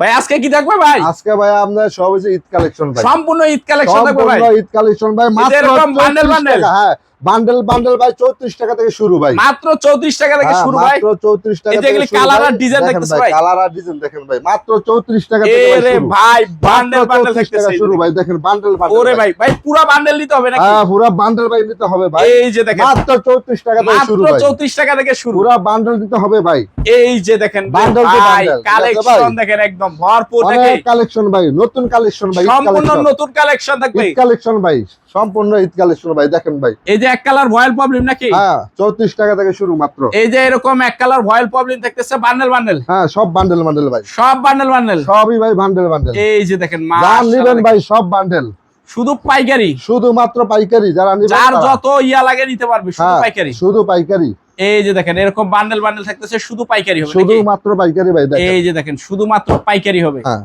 ভাই আজকে কি থাকবে ভাই? আজকে ভাই আপনার সব হচ্ছে ঈদ কালেকশন ভাই। সম্পূর্ণ ঈদ কালেকশন থাকবে ভাই। ঈদ কালেকশন ভাই মাত্র এরকম bundle 34 bundle? টাকা, হ্যাঁ। বান্ডেল বান্ডেল ভাই 34 টাকা থেকে শুরু ভাই। মাত্র চৌত্রিশ টাকা থেকে হ্যাঁ, শুরু ভাই। মাত্র 34 টাকা থেকে ভাই। আর design দেখেন ভাই। কালার আর ডিজাইন দেখেন ভাই। মাত্র 34 টাকা থেকে ভাই বান্ডেল বান্ডেল 34 টাকা থাকতেছে শুরু ভাই দেখেন বান্ডেল বান্ডেল ওরে ভাই। ভাই পুরো বান্ডেল নিতে হবে নাকি? হ্যাঁ পুরো বান্ডেল ভাই নিতে হবে ভাই। এই যে দেখেন। মাত্র 34 টাকা থেকে শুরু মাত্র ভাই। চৌত্রিশ টাকা থেকে শুরু। পুরো বান্ডেল দিতে হবে ভাই। এই যে দেখেন to ভাই কালেকশন দেখেন একদম ভরপুর অনেক কালেকশন ভাই নতুন কালেকশন ভাই সম্পূর্ণ নতুন কালেকশন থাকবে। কালেকশন ভাই। সম্পূর্ণ ঈদ কালেকশন ভাই দেখেন ভাই। এই যে এক কালার ভয়েল প্রবলেম নাকি? হ্যাঁ 34 টাকা থেকে শুরু মাত্র। এই যে এরকম এক কালার ভয়েল প্রবলেম থাকতেছে বান্ডেল বান্ডেল? হ্যাঁ সব বান্ডেল বান্ডেল ভাই। সব বান্ডেল বান্ডেল? সবই ভাই বান্ডেল বান্ডেল। এই যে দেখেন মাশাআল্লাহ নিবেন ভাই সব বান্ডেল। শুধু পাইকারি? শুধুমাত্র পাইকারি যারা নিবেন যার যত ইয়া লাগে নিতে পারবে শুধু হ্যাঁ, পাইকারি। শুধু পাইকারি। এই যে দেখেন এরকম বান্ডেল বান্ডেল থাকতেছে শুধু পাইকারি হবে? শুধুমাত্র পাইকারি ভাই দেখেন। এই যে দেখেন শুধুমাত্র পাইকারি হবে। হ্যাঁ।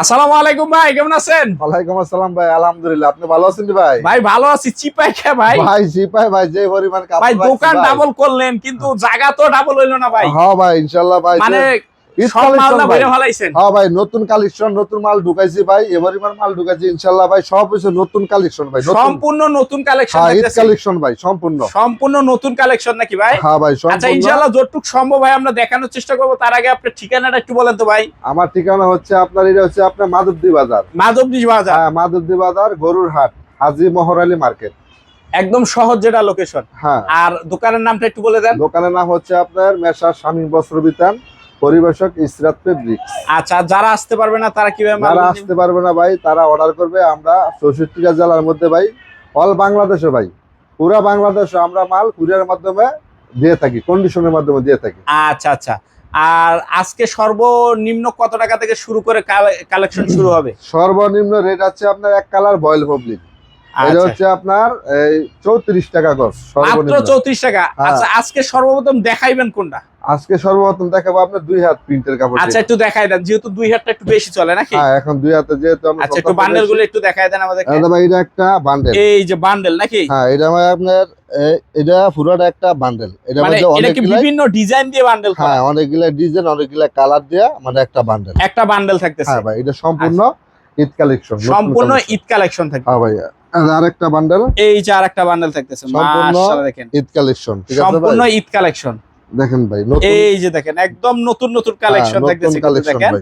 আসসালামু আলাইকুম ভাই কেমন আছেন? ওয়ালাইকুম আসসালাম ভাই আলহামদুলিল্লাহ। আপনি ভালো আছেন ভাই? ভাই ভালো আছি চিপাই কে ভাই? ভাই চিপাই ভাই যে পরিমাণ কাপড় ভাই। দোকান ডাবল করলেন কিন্তু জায়গা তো ডাবল হইল না ভাই। হ্যাঁ ভাই ইনশাআল্লাহ ভাই মানে ঈদ সব মাল collection না ভাই। বেরে ফেলাইছেন। হ্যাঁ ভাই নতুন কালেকশন নতুন মাল ঢুকাইছি ভাই এবারিমার মাল ঢুকাইছি ইনশাআল্লাহ ভাই সব কিছু নতুন কালেকশন ভাই সম্পূর্ণ নতুন কালেকশন হ্যাঁ ঈদ কালেকশন ভাই সম্পূর্ণ। সম্পূর্ণ নতুন কালেকশন নাকি ভাই? হ্যাঁ ভাই আচ্ছা সম্পূর্ণ যতটুক সম্ভব ভাই আমরা দেখানোর চেষ্টা করব। তার আগে আপনার ঠিকানাটা একটু বলেন তো ভাই। আমার ঠিকানা হচ্ছে আপনার এটা হচ্ছে আপনার মাধবদী বাজার। মাধবদী বাজার। হ্যাঁ মাধবদী বাজার গরুর হাট হাজি মোহর আলী মার্কেট। একদম সহজ যেটা লোকেশন হ্যাঁ। আর দোকানের নামটা একটু বলে দেন। দোকানের নাম হচ্ছে আপনার মেশার স্বামী বস্ত্র বিতান। পরিবেশক ইসরাত ফেব্রিক্স। আচ্ছা যারা আসতে পারবে না তারা কীভাবে যারা আসতে পারবে না ভাই তারা অর্ডার করবে আমরা চৌষট্টিটা জেলার মধ্যে ভাই অল বাংলাদেশে ভাই পুরা বাংলাদেশে আমরা মাল কুরিয়ার মাধ্যমে দিয়ে থাকি কন্ডিশনের মাধ্যমে দিয়ে থাকি। আচ্ছা আচ্ছা। আর আজকে সর্বনিম্ন কত টাকা থেকে শুরু করে কালেকশন শুরু হবে? সর্বনিম্ন রেট আছে আপনার এক কালার বয়েল পাবলিক এটা আচ্ছা। হচ্ছে আপনার এই চৌত্রিশ টাকা গজ মাত্র টাকা। হ্যাঁ। আচ্ছা আজকে সর্বপ্রথম দেখাইবেন কোনটা? আজকে সর্বপ্রথম দেখাবো আপনার দুই হাত প্রিন্টের কাপড় আচ্ছা একটু দেখাই দেন যেহেতু দুই হাতটা একটু বেশি চলে নাকি? হ্যাঁ এখন দুই হাতে যেহেতু আমরা আচ্ছা একটু বান্ডেলগুলো একটু দেখাই দেন এটা ভাই এটা একটা বান্ডেল এই যে বান্ডেল নাকি? হ্যাঁ এটা ভাই আপনার এটা পুরোটা একটা বান্ডেল এটা মানে এটা কি বিভিন্ন ডিজাইন দিয়ে বান্ডেল হ্যাঁ অনেকগুলা ডিজাইন অনেকগুলা কালার দেয়া মানে একটা বান্ডেল একটা বান্ডেল থাকতেছে। হ্যাঁ ভাই এটা সম্পূর্ণ ঈদ কালেকশন সম্পূর্ণ ঈদ কালেকশন থাকবে হ্যাঁ ভাই আর আরেকটা বান্ডেল এই যে আরেকটা বান্ডেল থাকতেছে মাশাআল্লাহ দেখেন। ঈদ কালেকশন ঠিক আছে সম্পূর্ণ ঈদ কালেকশন দেখেন ভাই নতুন এই যে দেখেন একদম নতুন নতুন কালেকশন হ্যাঁ, থাকতেছে দেখেন।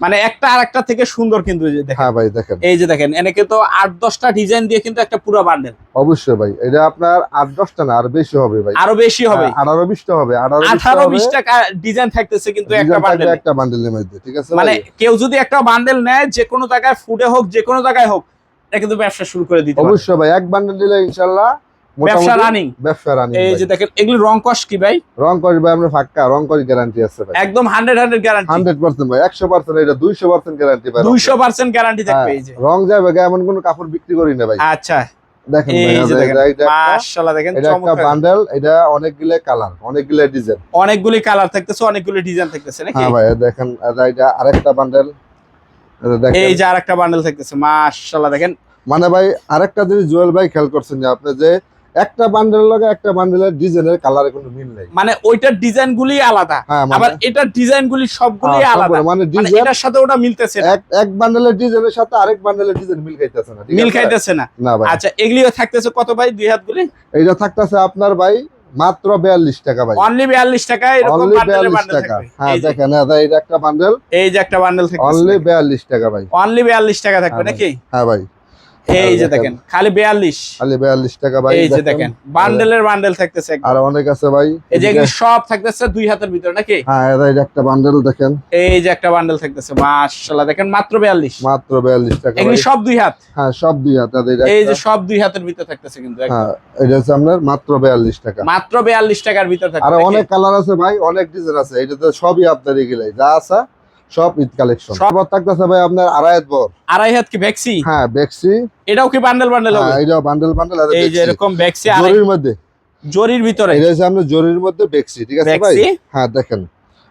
মানে একটা আরেকটা থেকে সুন্দর কিন্তু এই যে দেখেন। হ্যাঁ ভাই দেখেন। এই যে দেখেন এনেকে তো আট দশটা ডিজাইন দিয়ে কিন্তু একটা পুরো বান্ডেল অবশ্যই ভাই এটা আপনার আট দশটা না আর বেশি হবে ভাই। আরও বেশি হবে। হ্যাঁ, আঠারো বিশটা হবে আঠারো আঠারো বিশ ডিজাইন থাকতেছে কিন্তু একটা বান্ডেল একটা বান্ডেলের মধ্যে ঠিক আছে মানে কেউ যদি একটা বান্ডেল নেয় যে কোনো জায়গায় ফুডে হোক যে কোনো জায়গায় হোক এটা কিন্তু ব্যবসা শুরু করে দিতে অবশ্যই ভাই এক বান্ডেল দিলে ইনশাল্লাহ ব্যবসা রানিং ব্যবসা রানিং এই যে দেখেন এগুলি রং কস কি ভাই? রং করি ভাই আমরা ফাক্কা রং করি গ্যারান্টি আছে ভাই। একদম hundred hundred guarantee hundred percent ভাই একশো পার্সেন্ট এটা দুইশো পার্সেন্ট গ্যারান্টি ভাই দুইশো পার্সেন্ট গ্যারান্টি থাকবে এই যে। রং যাবে এমন কোনো কাপড় বিক্রি করি না ভাই। আচ্ছা। দেখেন মাশাআল্লাহ চমৎকার। বান্ডেল এটা অনেকগুলো কালার অনেকগুলো ডিজাইন অনেকগুলি কালার থাকতেছে অনেকগুলি ডিজাইন থাকতেছে নাকি? হ্যাঁ ভাই দেখেন এটা আরেকটা বান্ডেল। এই যে আরেকটা বান্ডেল থাকতেছে মাশাআল্লাহ দেখেন। মানে ভাই আরেকটা জিনিস জুয়েল ভাই খেয়াল করছেন যে আপনি যে একটা বান্ডেলের লগে একটা বান্ডেলের ডিজাইনের কালারে কোনো মিল নেই। মানে ওইটার ডিজাইন গুলি আলাদা। হ্যাঁ আবার মানে এটার ডিজাইন গুলি সবগুলি হ্যাঁ, আলাদা। মানে মানে এটার সাথে ওটা মিলতেছে এক এক বান্ডেলের ডিজাইনের সাথে আরেক বান্ডেলের ডিজাইন মিল খাইতেছে না মিল খাইতেছে না। না আচ্ছা এগুলিও থাকতেছে কত ভাই দুই হাত গুলি? এইটা থাকতেছে আপনার ভাই মাত্র বিয়াল্লিশ টাকা ভাই। অনলি বিয়াল্লিশ টাকা এরকম বান্ডেলে টাকা। হ্যাঁ দেখেন হ্যাঁ, এটা একটা বান্ডেল এই যে একটা বান্ডেল থাকতেছে। অনলি বিয়াল্লিশ টাকা ভাই। অনলি বিয়াল্লিশ টাকা থাকবে হ্যাঁ নাকি? হ্যাঁ ভাই। এই যে দেখেন। খালি বিয়াল্লিশ। খালি বিয়াল্লিশ টাকা ভাই এই যে দেখেন। বান্ডেলের বান্ডেল থাকতেছে আর অনেক আছে ভাই। এই যে সব থাকতেছে দুই হাতের ভিতরে নাকি? হ্যাঁ এটা একটা বান্ডেল দেখেন। এই যে একটা বান্ডেল থাকতেছে মাশাআল্লাহ দেখেন মাত্র বিয়াল্লিশ। মাত্র বিয়াল্লিশ টাকা এগুলি সব দুই হাত? হ্যাঁ সব দুই হাত এই যে সব দুই হাতের ভিতরে থাকতেছে কিন্তু হ্যাঁ এটা হচ্ছে আপনার মাত্র বিয়াল্লিশ টাকা। মাত্র বিয়াল্লিশ টাকার ভিতরে থাকবে আর অনেক কালার আছে ভাই অনেক ডিজাইন আছে এটা তো সবই আপনার এগুলাই যা আছে সব ঈদ কালেকশন থাকতেছে ভাই আপনার আড়াই বর। আড়াই হাত কি ভ্যাক্সি হ্যাঁ এটাও কি বান্ডেল বান্ডেল হবে? হ্যাঁ এটা বান্ডেল বান্ডেল আর এই যে এরকম ভ্যাক্সি জরির মধ্যে। জরির ভিতরে? এটা হচ্ছে আপনার জরির মধ্যে ঠিক আছে ভাই? হ্যাঁ দেখেন।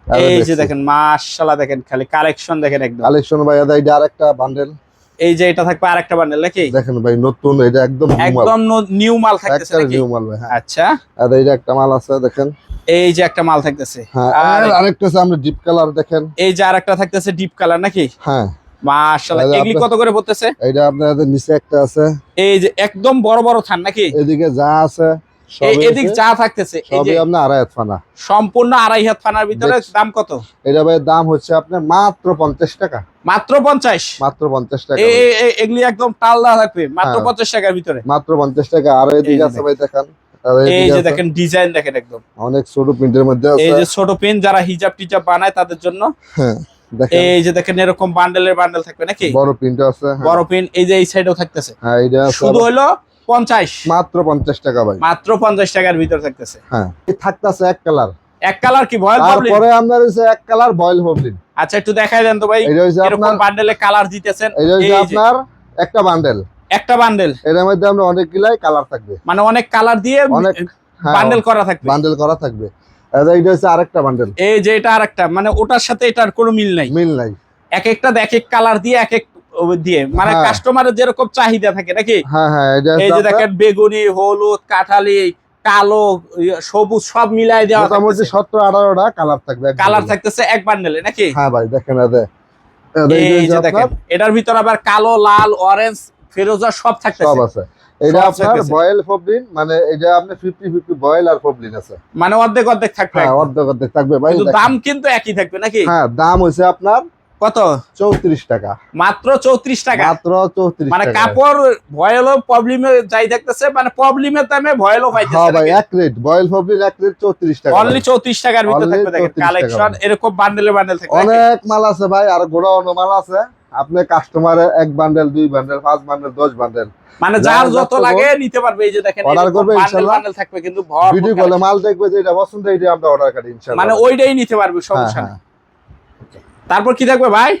এই যে দেখেন মাশাআল্লাহ দেখেন খালি কালেকশন দেখেন একদম। কালেকশন ভাই এটা এটা আরেকটা বান্ডেল এই যে এটা থাকবে আরেকটা বান্ডেল নাকি? দেখেন ভাই নতুন এটা একদম একদম নিউ মাল থাকতেছে নাকি? নিউ মাল ভাই হ্যাঁ। আচ্ছা। আর এটা একটা মাল আছে দেখেন। এই যে একটা মাল থাকতেছে। হ্যাঁ আর আর আরেকটা আছে আমরা ডিপ কালার দেখেন। এই যে আরেকটা থাকতেছে ডিপ কালার নাকি? হ্যাঁ। মাশাআল্লাহ। এগুলি কত করে পড়তেছে? এটা আপনাদের নিচে একটা আছে। এই যে একদম বড় বড় থান নাকি? এদিকে যা আছে এদিক যা থাকতেছে সবই আপনার আড়াই হাত ফানা। সম্পূর্ণ আড়াই হাত ফানার ভিতরে দাম কত? এটা ভাই দাম হচ্ছে আপনার মাত্র পঞ্চাশ টাকা। মাত্র পঞ্চাশ? মাত্র পঞ্চাশ টাকা এগুলি একদম টালদা থাকবে মাত্র হ্যাঁ। পঞ্চাশ টাকার ভিতরে। মাত্র পঞ্চাশ টাকা। আর এদিকে যে আছে ভাই দেখেন। এই যে দেখেন ডিজাইন দেখেন একদম। অনেক ছোট প্রিন্টের মধ্যে এই যে ছোট পেন যারা হিজাব টিজাব বানায় তাদের জন্য। হ্যাঁ এই যে দেখেন এরকম বান্ডেলের বান্ডেল থাকবে নাকি? বড় প্রিন্ট আছে হ্যাঁ। বড় এই যে এই সাইডেও থাকতেছে। হ্যাঁ এটা শুধু হলো পঞ্চাশ। মাত্র পঞ্চাশ টাকা ভাই। মাত্র পঞ্চাশ টাকার ভিতর থাকতেছে। হ্যাঁ থাকতেছে এক কালার এক কালার কি আপনার এক কালার বয়েল আচ্ছা একটু দেখাই দেন তো ভাই। এটা হচ্ছে আপনার বান্ডেলে কালার দিতেছেন। এই যে আপনার একটা বান্ডেল একটা বান্ডেল এটার মধ্যে আমরা অনেকগুলাই কালার থাকবে। মানে অনেক কালার দিয়ে অনেক হ্যাঁ, বান্ডেল করা থাকবে। বান্ডেল করা থাকবে। এটা হচ্ছে আরেকটা বান্ডেল এই যে এটা আরেকটা মানে ওটার সাথে এটার কোনো মিল নাই। মিল নাই। এক একটা এক এক কালার দিয়ে এক এক দিয়ে মানে হ্যাঁ। কাস্টমারের যেরকম চাহিদা থাকে নাকি? হ্যাঁ হ্যাঁ এই যে দেখেন বেগুনি হলুদ কাঠালি কালো ইয়ে, সবুজ সব মিলাই দেওয়া মোটামুটি সতেরো আঠারোটা কালার থাকবে কালার থাকতেছে এক বান্ডেলে নাকি? হ্যাঁ ভাই দেখেন এতে। এতে এই যে দেখেন এটার ভিতর আবার কালো লাল অরেঞ্জ ফেরোজা সব সব আছে। এটা সব আপনার বয়েল ফবলিন মানে এটা আপনার ফিফটি ফিফটি বয়েল আর ফবলিন আছে। মানে অর্ধেক অর্ধেক থাকবে। হ্যাঁ অর্ধেক অর্ধেক থাকবে ভাই কিন্তু দাম কিন্তু একই থাকবে নাকি? হ্যাঁ দাম হচ্ছে আপনার কত? চৌত্রিশ টাকা। মাত্র টাকা। মানে কাপড় ভয়েলও প্রবলেমে যাই মানে ভয়েলও হ্যাঁ ভাই এক রেট ফবলিন এক রেট টাকা অনলি টাকার ভিতরে থাকবে দেখেন কালেকশন এরকম বান্ডেলে অনেক মাল আছে ভাই আর গোড়ানো মাল আছে। আপনি কাস্টমার এক বান্ডেল দুই বান্ডেল পাঁচ বান্ডেল দশ বান্ডেল মানে যার যত লাগে নিতে পারবে এই যে দেখেন Order করবে ইনশাল্লাহ। বান্ডেল থাকবে কিন্তু ভরপুর ভিডিও কলে মাল দেখবে যে এটা পছন্দ এটা আমরা অর্ডার করি ইনশাআল্লাহ মানে ওইটাই নিতে পারবে হ্যাঁ, সমস্যা নেই। হ্যাঁ। তারপর কি থাকবে ভাই?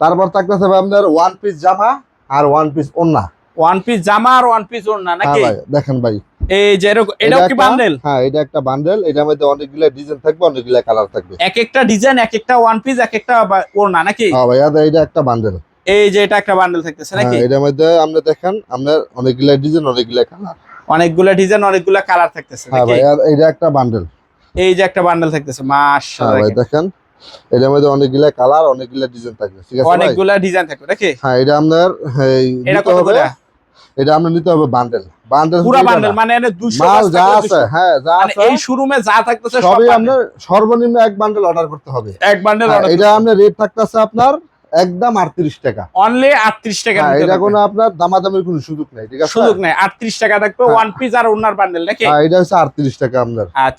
তারপর থাকতেছে ভাই আপনার ওয়ান পিস জামা আর ওয়ান পিস ওন্না ওয়ান পিস জামা আর ওয়ান পিস হ্যাঁ নাকি? ভাই দেখেন ভাই। এই যে এরকম এটা কি বান্ডেল হ্যাঁ এটা একটা বান্ডেল এটার মধ্যে অনেকগুলো ডিজাইন থাকবে অনেকগুলো কালার থাকবে। এক একটা ডিজাইন এক একটা ওয়ান পিস এক একটা ওড়না নাকি? হ্যাঁ এটা একটা বান্ডেল এই যে এটা একটা বান্ডেল থাকতেছে হ্যাঁ নাকি এটার মধ্যে আপনি দেখেন আপনার অনেকগুলো ডিজাইন অনেকগুলো কালার অনেকগুলা ডিজাইন অনেকগুলা কালার থাকতেছে হ্যাঁ এটা একটা বান্ডেল এই যে একটা বান্ডেল থাকতেছে হ্যাঁ মাশাআল্লাহ ভাই দেখেন। এটার মধ্যে অনেকগুলো কালার অনেকগুলো ডিজাইন থাকবে ঠিক আছে অনেকগুলা ডিজাইন থাকবে নাকি? হ্যাঁ এটা আপনার এটা কত করে? এটা আমরা নিতে হবে বান্ডেল পুরা বান্ডেল মানে এনে 200 মাল যা আছে হ্যাঁ যা মানে আছে এই শোরুমে যা থাকতেছে সবই আপনার সর্বনিম্ন এক বান্ডেল অর্ডার করতে হবে। এক বান্ডেল হ্যাঁ, এটা আপনার রেট থাকতেছে আপনার একদম আটত্রিশ টাকা। অনলি 38 টাকা হ্যাঁ এটা কোনো আপনার দামাদামির কোনো সুযোগ নাই ঠিক আছে? সুযোগ নাই 38 টাকা থাকবে। ওয়ান পিস আর ওনার বান্ডেল নাকি? হ্যাঁ এটা হচ্ছে আটত্রিশ টাকা আপনার। আচ্ছা।